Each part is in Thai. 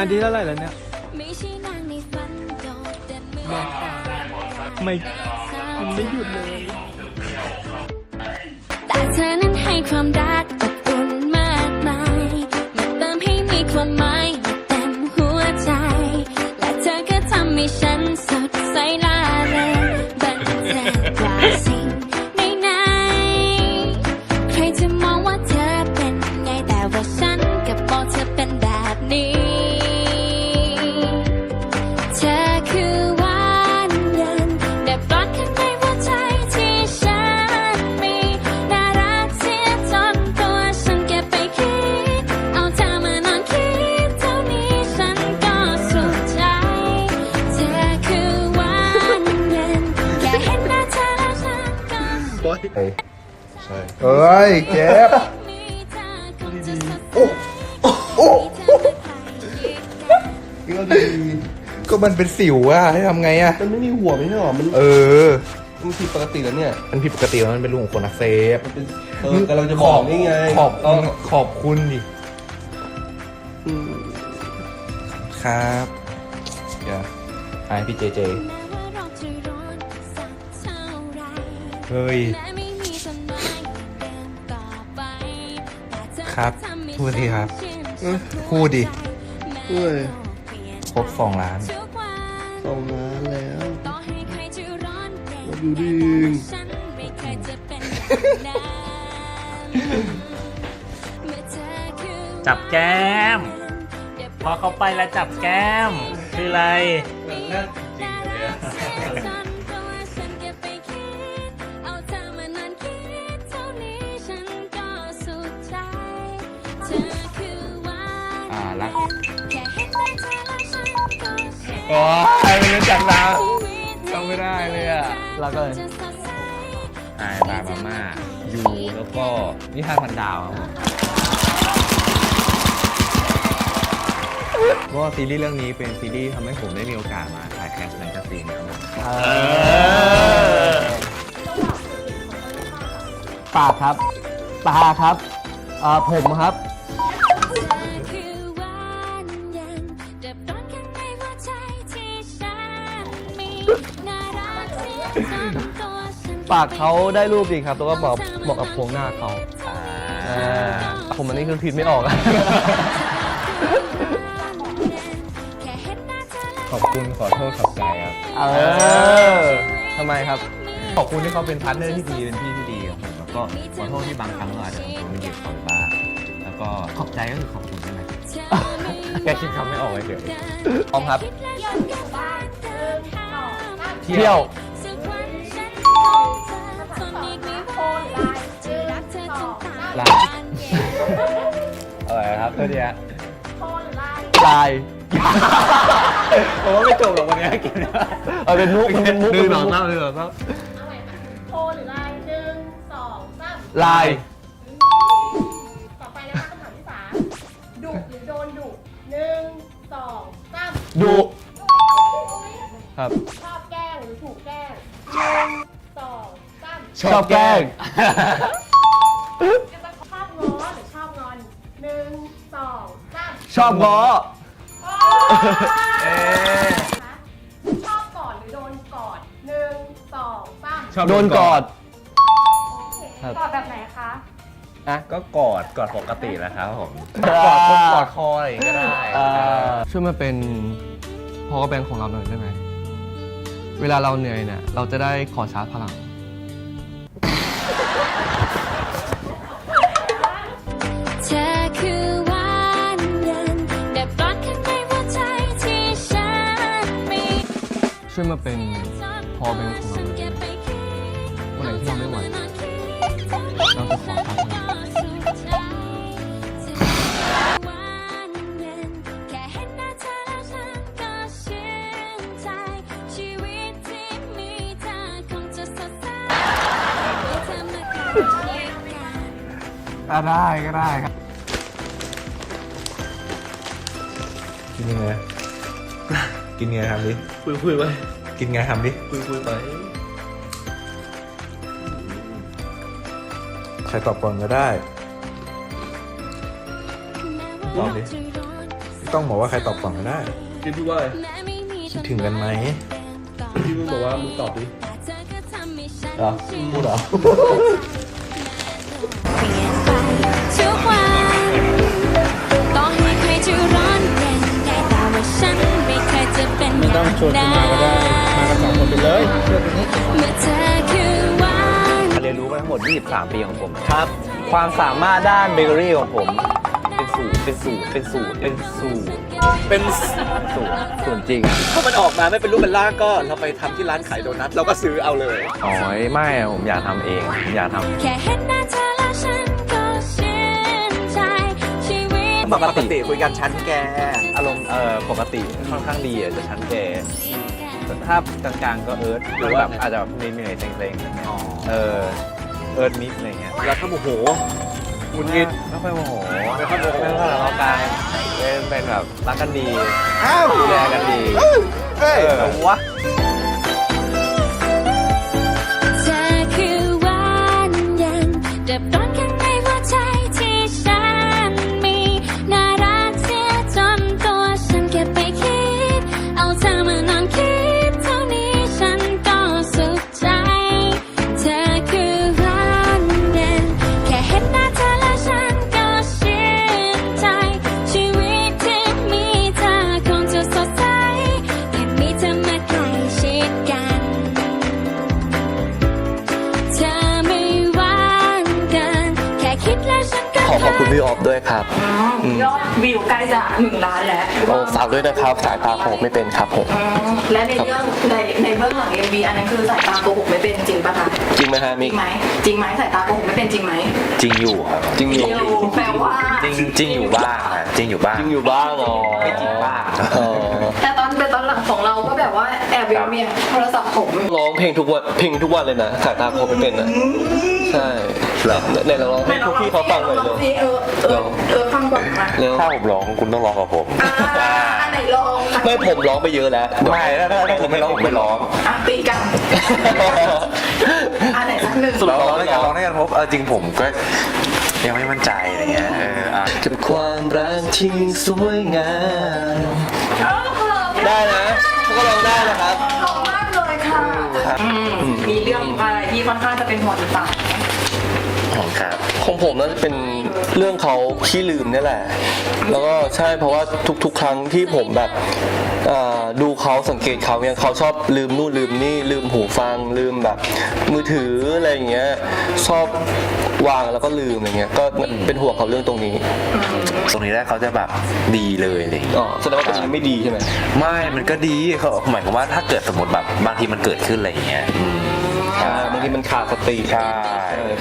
มาดีเท่าไหร่แล้วเนี่ย ไม่ใช่นางในฝันโดดเด่นเมื่อไม่กินไม่หยุดเลย แต่เธอนั้นให้ความรักอบอุ่นมากมายมาเติมให้มีความหมายมาเต็มหัวใจ และเธอก็ทำให้ฉันสดใสล่า ยเจ็บมีเธอคงจะสดใสโอ้โอ้มีเธอเป็นใครก็ดีก็มันเป็นสิวอะให้ทำไงอะมันไม่มีหัวไม่ใช่หรอมันเออ มันผิดปกติแล้วเนี่ย มันผิดปกติแล้วมันเป็นรูของคนอักเสบมันเป็นเออกำลังจะบอกนี่ไงขอบก็ขอบคุณดิอืมครับอย่าไอพี่เจเจแม้ว่าเราจะร้อนสักเท่าไหรเฮ้ย ครับทำให้พูดสิครับฉันพูดดิเฮ้ยครบสองล้านทุกวันสองล้านแล้วต่อให้ใครจะร้อนแรงมาดูดิฉันไม่เคยจะเป็นแบบนั้นเมื่อเธอคือจับแก้ม พอเขาไปแล้วจับแก้ม คืออะไรน่า โอ้ยไม่รู้จักแล้วชีวิตจำไม่ได้เลยอะแล้วก็จะสดใสไอ้บาบาม่ายูแล้วก็นิทานพันดาวครับผมเพราะว่าซีรีส์เรื่องนี้เป็นซีรีส์ทำให้ผมได้มีโอกาสมาถ่ายแคสต์แมกกาซีนครับผมปากครับ ตาครับเอ่อผมครับ ปากเขาได้รูปดีครับ แล้วก็บอกบอกกับโครงหน้าเขาอ่าผมอันนี้คือคิดไม่ออกอะ ขอบคุณขอโทษขอบใจครับ เออทำไมครับ ขอบคุณที่เขาเป็นพาร์ทเนอร์ที่ดีเป็นพี่ที่ดีกับผมแล้วก็ขอโทษที่บางครั้งเราอาจจะทำตัวไม่ดีกับเขาบ้างแล้วก็ขอบใจก็คือขอบคุณใช่ไหมแกคิดคำไม่ออกเลยเดี๋ยวพร้อมครับ เที่ยว ลาอะไรครับเพื่อนเนี่ยลายผมว่าไม่จบหรอกวันนี้กินเอาเป็นมุกเป็นมุกหนึ่งสองสามหนึ่งสองสามโทรหรือไลน์หนึ่งสองสามลายต่อไปนะคะคำถามที่สามดุหรือโดนดุหนึ่งสองสามดุครับ ชอบแกล้งหรือถูกแกล้งหนึ่งสองสามชอบแกล้งช ชอบง้อเอ๊ะชอบกอดหรือโดนกอดหนึ่งสองสามชอบโดนกอด โอเคครับ กอดแบบไหนคะ ก็กอดกอดปกติแหละครับผมกอดกอดคออะไรอย่างงี้ก็ได้อ่า ช่วยมาเป็นพอแบงของเราหน่อยได้ไหม เวลาเราเหนื่อยเนี่ย เราจะได้ขอชาร์จพลัง เธอคือ ช่วยมาเป็นพอแบงของเราหน่อยได้ไหมวันไหนที่เราไม่ไหวเราจะขอชาร์จพลังแค่เห็นหน้าเธอแล้วฉันก็ชื่นใจชีวิตที่มีเธอคงจะสดใสมีเธอมาใกล้ชิดกันอะได้ก็ได้ครับกินยังไง กินไงทำดิ คุยคุยไปกินไงทำดิ คุยคุยไปใครตอบก่อนก็ได้ ตอบดิพี่ต้องบอกว่าใครตอบก่อนก็ได้พี่พูดว่าอะไรคิดถึงกันไหมพี่มึงบอกว่ามึงตอบดิเหรอพูดเหรอเปลี่ยนไปทุกวันต่อให้ใครจะร้อนเย็นได้แต่ว่าฉันไม่เคยจะ เป็นอย่างนั้นเมื่อเธอคือวันเรียนรู้มาทั้งหมด 23 ปีของผมครับ ความสามารถด้านเบเกอรี่ของผม เป็นสูตรเป็นสูตรเป็นสูตรเป็นสูตรเป็นสูตรสูตรจริง ถ้ามันออกมาไม่เป็นรูปเป็นร่างก็เราไปทำที่ร้านขายโดนัทเราก็ซื้อเอาเลย อ๋อไม่อะผมอยากทำเองผมอยากทำ แค่เห็นหน้าเธอ ปกติคุยกันชั้นแก อารมณ์เอ่อปกติค่อนข้างดีอะจะชั้นเจถ้ากลางๆก็เอิร์ธหรือแบบอาจจะแบบเหนื่อยๆเซ็งๆอะไรเงี้ยเออเอิร์ธมิดอะไรเงี้ยแล้วถ้าโมโหคุณงิดไม่ค่อยโมโหไม่ค่อยโมโหไม่ค่อยทะเลาะกันเป็นเป็นแบบรักกันดีดูแลกันดีเออวะ เธอคือวันยังเดับร้อน ก็ขอขอบคุณพี่ออฟด้วยครับยอดวิวใกล้จะหนึ่งล้านแล้วโอ้ฝากด้วยนะครับ สายตาผมไม่เป็นครับผมและในเรื่องในในเบื้องหลัง MV อันนั้นคือสายตาโกหกไม่เป็นจริงปะคะจริงไหมฮะจมิริกงไหมจริงไหมสายตาโกหกไม่เป็นจริงไหมจริงอยู่ครับจริงอยู่จริงแปลว่าจริงจริงอยู่บ้างอะจริงอยู่บ้างจริงอยู่บ้างอ๋อไม่จริงบ้างอ๋อแต่ตอนเป็นตอนหลังของเราก็แบบว่าแอบเวียนเวียนโทรศัพท์ผมร้องเพลงทุกวันเพลงทุกวันเลยนะสายตาผมไม่เป็นนะใช่ ในเราร้องให้พวกพี่เขาฟังหน่อยเอเร็วอเออเออเออฟังก่อนมาเร็วถ้าผมร้องคุณต้องร้องกับผมอ่าอันไหนลองไม่ผมร้องไปเยอะแล้วไม่ถ้าถ้าผมไม่ร้องผมไม่ร้องอะตีกันอันไหนสักหนึ่งร้องร้องด้วยกันร้องด้วยกันเพราะเออจริงผมก็ยังไม่มั่นใจอะไรเงี้ยเอออะกับความรักที่สวยงามได้นะเขาก็ร้องได้นะครับ ขอบมากเลยค่ะอืมมีเรื่องอะไรที่ค่อนข้างจะเป็นห่วงต่างของ ครับของผมน่าจะเป็นเรื่องเขาขี้ลืมนี่แหละ แล้วก็ใช่เพราะว่าทุกๆ ครั้งที่ผมแบบอ่าดูเขาสังเกตเขาเนี่ยเขาชอบลืมนู่นลืมนี่ลืมหูฟังลืมแบบ มือถืออะไรอย่างเงี้ยชอบวางแล้วก็ลืมอะไรเงี้ยก็เป็นห่วงเขาเรื่องตรงนี้ ตรงนี้ได้เขาจะแบบดีเลยอะไรอย่างเงี้ยอ๋อแสดงว่าตรงนี้ไม่ดีใช่ไหมไม่มันก็ดีเขาหมายความว่าถ้าเกิดสมมติแบบบางทีมันเกิดขึ้นอะไรอย่างเงี้ย อืมอ่าบางทีมันขาดสติใช่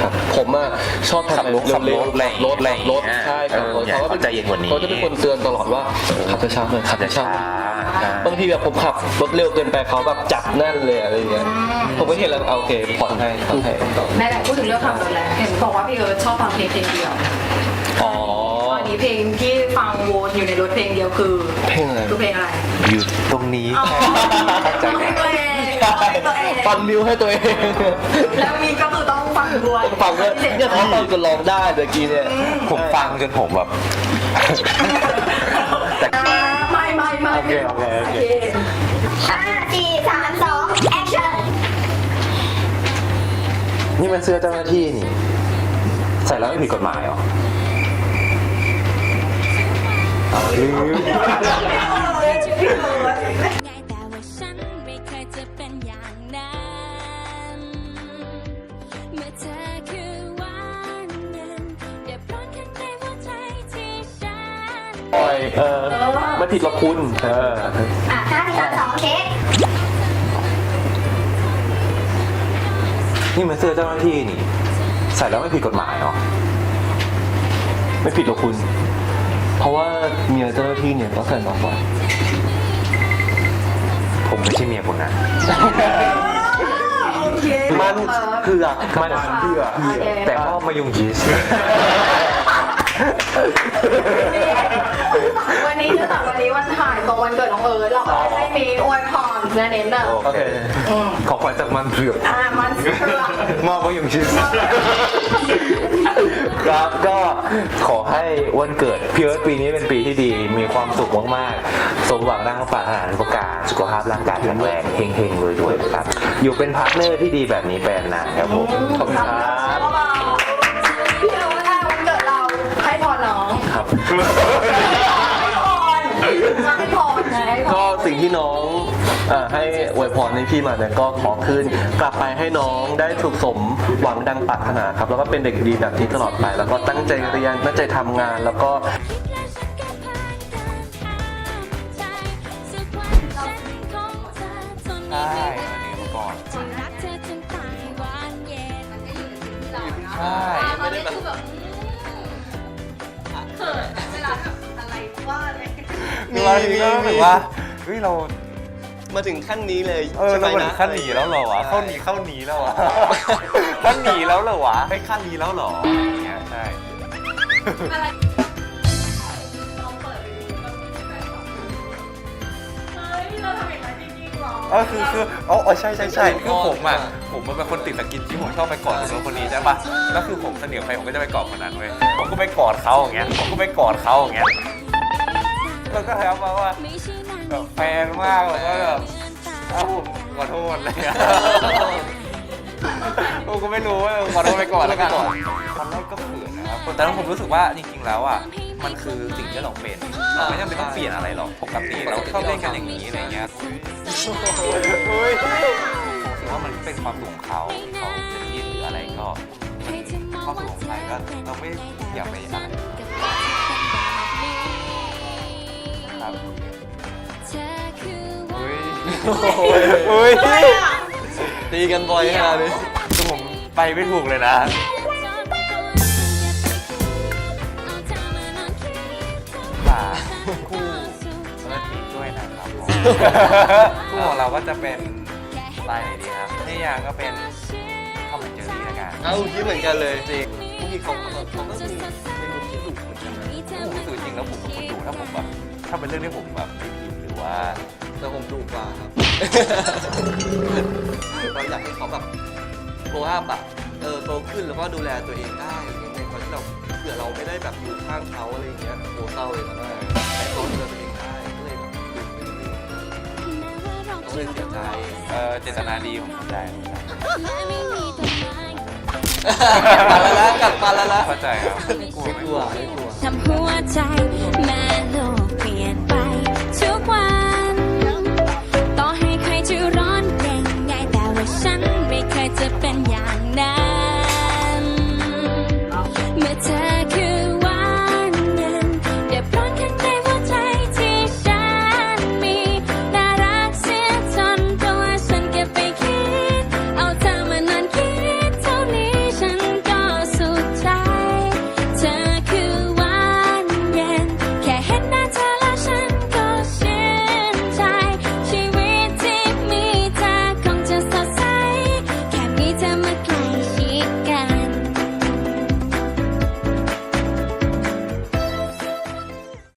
ครับผมอะชอบขับรถเร็วขับรถอะไรรถอะไรรถอย่างเงี้ยใช่ครับเอออยากให้เขาใจเย็นกว่านี้ เขาจะเป็นคนเตือนตลอดว่าขับช้าๆหน่อยขับจะช้าช้าๆใช่ บางทีแบบผมขับรถเร็วเกินไปเขาแบบจับแน่นเลยอะไรอย่างเงี้ย ผมก็เห็นแล้วเอาโอเคผ่อนให้ผ่อนให้ๆในไหนๆพูดถึงเรื่องขับรถแล้วเห็นบอกว่าพี่เอิร์ธชอบฟังเพลงเพลงเดียวอ๋อ ตอนนี้เพลงที่ฟังวนอยู่ในรถเพลงเดียวคือเพลงอะไร คือเพลงอะไรอยู่ตรงนี้ อ๋อใจต้องให้ตัวเองต้องให้ตัวเอง ฟันวิวให้ตัวเองแล้วมีก็คือต้องฟังด้วยต้องฟังด้วยเนี่ยเขาฟังจนร้องได้เมื่อกี้เนี่ยผมฟังจนผมแบบอ่าไม่ไม่ไม่โอเคโอเคโอเคห้าสี่สามสองแอคชั่นนี่มันเสื้อเจ้าหน้าที่นี่ ใส่แล้วไม่ผิดกฎหมายเหรอเอาลืม เออไม่ผิดหรอกคุณเอออะห้าสี่สามสองเค้กนี่มันเสื้อเจ้าหน้าที่นี่ ใส่แล้วไม่ผิดกฎหมายเหรอไม่ผิดหรอกคุณ เพราะว่าเมียเจ้าหน้าที่เนี่ยต้องใส่น้องไว้ผมไม่ใช่เมียคุณนะโอเคมันเผือกมันเผือกโอเคแต่พ่อมายุงยีส วันนี้คือแต่วันนี้วันถ่ายตรงวันเกิดของเอิร์ธเราก็ให้มีอวยพรและเน้นแบบโอเค อืมขอขวัญจากมันเผือกอ่ามันเสือกมอบมายุงยีสครับก็ขอให้วันเกิดพี่เอิร์ธปีนี้เป็นปีที่ดี มีความสุขมากๆ สมหวังดังปรารถนาทุกประการ สุขภาพร่างกายแข็งแรงเฮงๆรวยๆนะครับ อยู่เป็นพาร์ทเนอร์ที่ดีแบบนี้ไปนานๆครับผมขอบคุณครับพี่ ครับให้พรให้พรไงให้พก็รสิ่งที่น้องเอ่อให้อวยพรให้พี่มาเนี่ยก็ขอคืนกลับไปให้น้องได้สุขสมหวังดังปรารถนาครับ แล้วก็เป็นเด็กดีแบบนี้ตลอดไป แล้วก็ตั้งใจเรียนตั้งใจทำงาน แล้วก็ใช่อันนี้มาก่อนรักเธอจนตายหวานเย็นใช่ ตอนนี้คือแบบเขิน ว่าอะไรมีวันนี้ก็รู้สึกว่าเฮ้ยเรามาถึงขั้นนี้เลยเออเราเหมือนขั้นหนีแล้วเหรอวะเข้าหนีเข้าหนีแล้ววะขั้นหนีแล้วเหรอวะให้ขั้นหนีแล้วเหรออย่างเงี้ยใช่ อะไรลองเปิดไปดูก็มีแฟนคลับเฮ้ยเราทำอย่างนั้นจริงๆหรอเออคือคืออ๋ออ๋อใช่ใช่ใช่คือผมอะผมมันเป็นคนติดสกินที่ผมชอบไปกอดคนนู้นคนนี้ใช่ปะแล้วคือผมเสนียใครผมก็จะไปกอดคนนั้นเว้ยผมก็ไปกอดเขาอย่างเงี้ยผมก็ไปกอดเขาอย่างเงี้ย แล้วก็แถมมาว่าแบบแฟนมากแล้วก็แบบเอ้าผมขอโทษอะไรเงี้ยผมก็ไม่รู้ว่าขอโทษไปก่อนแล้วกันตอนแรกก็เขินนะครับแต่แล้วผมรู้สึกว่าจริงๆแล้วอะมันคือสิ่งที่เราเป็นเราไม่จำเป็นต้องเปลี่ยนอะไรหรอกปกติเราชอบเล่นกันอย่างนี้อะไรเงี้ยเฮ้ยผมคิดว่ามันเป็นความสุขของเขาเขาจะคิดหรืออะไรก็มันความสุขของใครก็เราไม่อยากไปอะไร ครับเฮ้ยเฮ้ยตีกันบ่อยขนาดนี้คือผมไปไม่ถูกเลยนะ ฝากคู่เอิร์ธมิกด้วยนะครับผมคู่ของเราก็จะเป็นสไตล์ไหนดีครับนี่อย่างก็เป็นข้าวมันเจอรี่ละกันเอาคิดเหมือนกันเลยจริงพวกพี่เขาเขาก็มีเป็นมุมที่ดุเหมือนกันนะผมรู้สึกจริงแล้วผมเป็นคนดุถ้าผมแบบ ถ้าเป็นเรื่องที่ผมแบบไม่ผิดหรือว่า แต่ผมดุกว่าครับ เราอยากให้เขาแบบโตอัพอะเออโตขึ้นแล้วก็ดูแลตัวเองได้อะไรเงี้ยในตอนที่เราเผื่อเราไม่ได้แบบอยู่ข้างเขาอะไรอย่างเงี้ยโหเศร้าเลยนะให้เขาดูแลตัวเองได้ก็เลยแบบดุไปเรื่อยๆเขาเลยเสียใจเออเจตนาดีผมเข้าใจมาแล้วนะกลับมาแล้วนะเข้าใจครับกลัวไหมกลัวไม่กลัว ทำหัวใจแม่โลก 샴